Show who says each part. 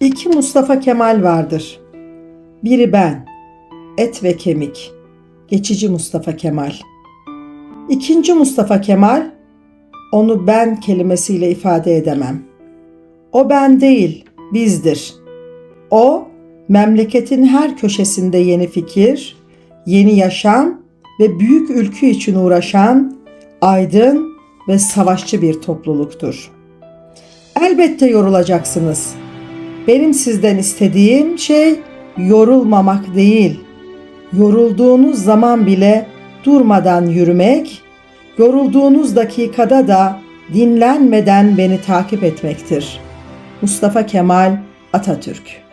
Speaker 1: İki Mustafa Kemal vardır. Biri ben, et ve kemik, geçici Mustafa Kemal. İkinci Mustafa Kemal, onu ben kelimesiyle ifade edemem. O ben değil, bizdir. O, memleketin her köşesinde yeni fikir, yeni yaşam ve büyük ülkü için uğraşan aydın ve savaşçı bir topluluktur. Elbette yorulacaksınız. Benim sizden istediğim şey yorulmamak değil. Yorulduğunuz zaman bile durmadan yürümek, yorulduğunuz dakikada da dinlenmeden beni takip etmektir. Mustafa Kemal Atatürk